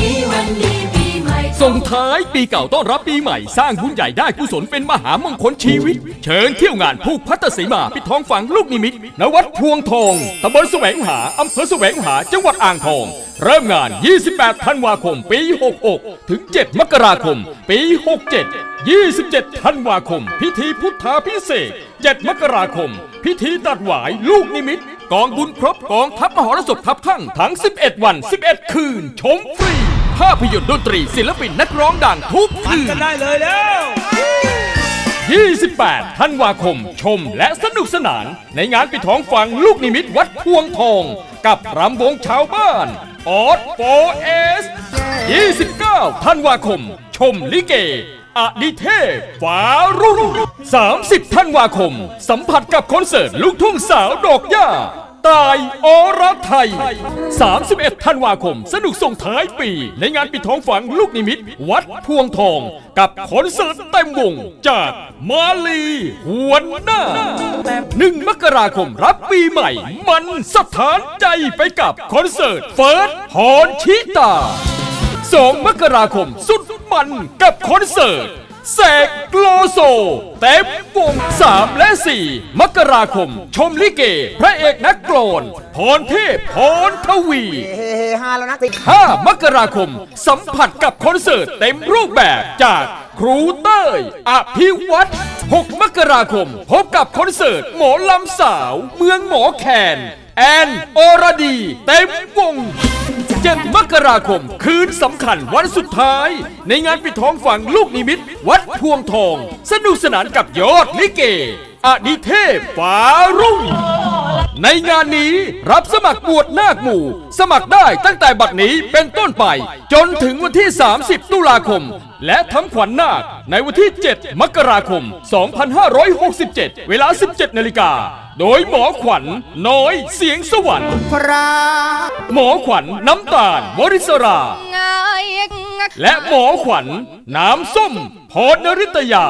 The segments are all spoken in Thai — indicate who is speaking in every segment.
Speaker 1: นี้วันดีปีใหม่
Speaker 2: ส่งท้ายปีเก่าต้อนรับปีใหม่ สร้างบุญใหญ่ได้กุศลเป็นมหามงคลชีวิต เชิญเที่ยวงานผูกพัตตสีมาปิดทองฝังลูกนิมิตณวัดพวงทองตำบลแสวงหาอำเภอแสวงหาจังหวัดอ่างทอง เริ่มงาน 28 ธันวาคม ปี 66 ถึง 7 มกราคม ปี 67 27 ธันวาคม พิธีพุทธาพิเศษ 7 มกราคม พิธีตัดหวายลูกนิมิต กองบุญครบกองทัพมหรสพทัพทั้งทั้ง 11 วัน 11 คืน ชมฟรี ภาพยนตร์ดนตรีศิลปินนักร้องดังทุกคืน
Speaker 3: กันได้เลยแล้ว
Speaker 2: 28 ธันวาคม ชมและสนุกสนาน ในงานปิดทองฝังลูกนิมิตวัดพวงทอง กับรำวงชาวบ้านออสโฟเอส29 ธันวาคม ชมลิเก อดิเทพฝารุ่ง 30 ธันวาคม สัมผัสกับคอนเสิร์ตลูกทุ่งสาวดอกหญ้าตายอรไทย 31 ธันวาคม สนุกส่งท้ายปี ในงานปิดทองฝังลูกนิมิต วัดพวงทอง กับคอนเสิร์ตเต็มวงจากมาลีหวนหน้าหนึ่งมกราคมรับปีใหม่ มันสถานใจไปกับคอนเสิร์ตเฟิร์สฮอนชิตา 2 มกราคมสุด มันกับคอนเสิร์ตแสกโลโซ เต็มวง 3 และ 4 มกราคม ชมลิเก พระเอกนักกลอนพรเทพพรทวี
Speaker 4: เฮเฮฮาแล้วนะติด
Speaker 2: 5มกราคม สัมผัสกับคอนเสิร์ตเต็มรูปแบบจากครูเต้ยอภิวัตร6มกราคม พบกับคอนเสิร์ตหมอลำสาว เมืองหมอแคน แอนอรดี เต็มวง 7 มกราคม คืนสำคัญวันสุดท้าย ในงานปิดทองฝังลูกนิมิต วัดพวงทอง สนุกสนานกับยอดลิเกอดิเทพฝารุ่ง ในงานนี้รับสมัครบวชนาคหมู่ สมัครได้ตั้งแต่บัดนี้เป็นต้นไป จนถึงวันที่ 30 ตุลาคม และทำขวัญนาคในวันที่ 7 มกราคม 2567 เวลา 17 นาฬิกา โดยหมอขวัญน้อยเสียงสวรรค์
Speaker 4: พระ
Speaker 2: หมอขวัญน้ำตาลวริศราและหมอขวัญน้ำส้มพรนริตยา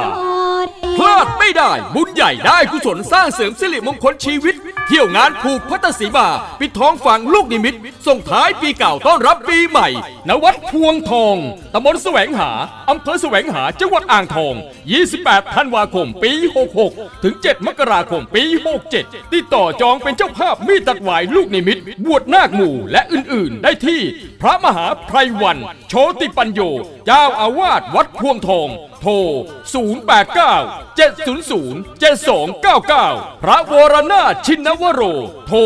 Speaker 2: พลาดไม่ได้บุญใหญ่ได้กุศลสร้างเสริมสิริมงคลชีวิต เที่ยวงานผูกพัตสีมา ปิดทองฝังลูกนิมิต ส่งท้ายปีเก่าต้อนรับปีใหม่ ณ วัดพวงทองตำบลแสวงหา อำเภอแสวงหา จังหวัดอ่างทอง 28 ธันวาคม ปี 66 ถึง 7 มกราคม ปี 67 ติดต่อจองเป็นเจ้าภาพมีดตัดหวายลูกนิมิต บวชนาคหมู่และอื่นๆ ได้ที่ พระมหาไพรวัน โชติปัญโย เจ้าอาวาสวัดพวงทอง โทร 089 700 7299 พระวรนาถชินวโร โทร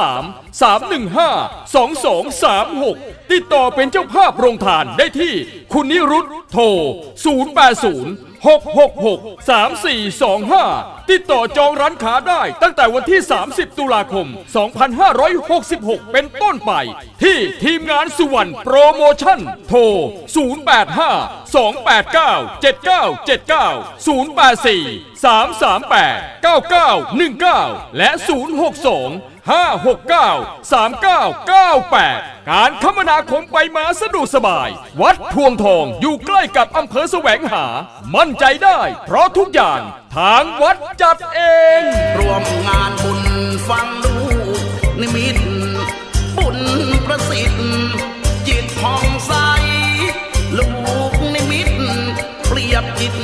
Speaker 2: 063 315 2236 ติดต่อเป็นเจ้าภาพโรงทานได้ที่คุณนิรุตโทร 080 666 3425 ติดต่อจองร้านค้าได้ตั้งแต่วันที่ 30 ตุลาคม 2566 เป็นต้นไป ที่ทีมงานสุวรรณโปรโมชั่น โทร 085 289 7979 084 338 9919 และ 062 569 3998 การคมนาคมไปมาสะดวกสบาย วัดพวงทองอยู่ใกล้กับอำเภอแสวงหา มั่นใจได้ เพราะทุกอย่างทางวัดจัดเอง
Speaker 3: รวมงานบุญฟังลูกนิมิตบุญประสิทธิ์จิตผ่องใส ลูกนิมิตเปรียบจิต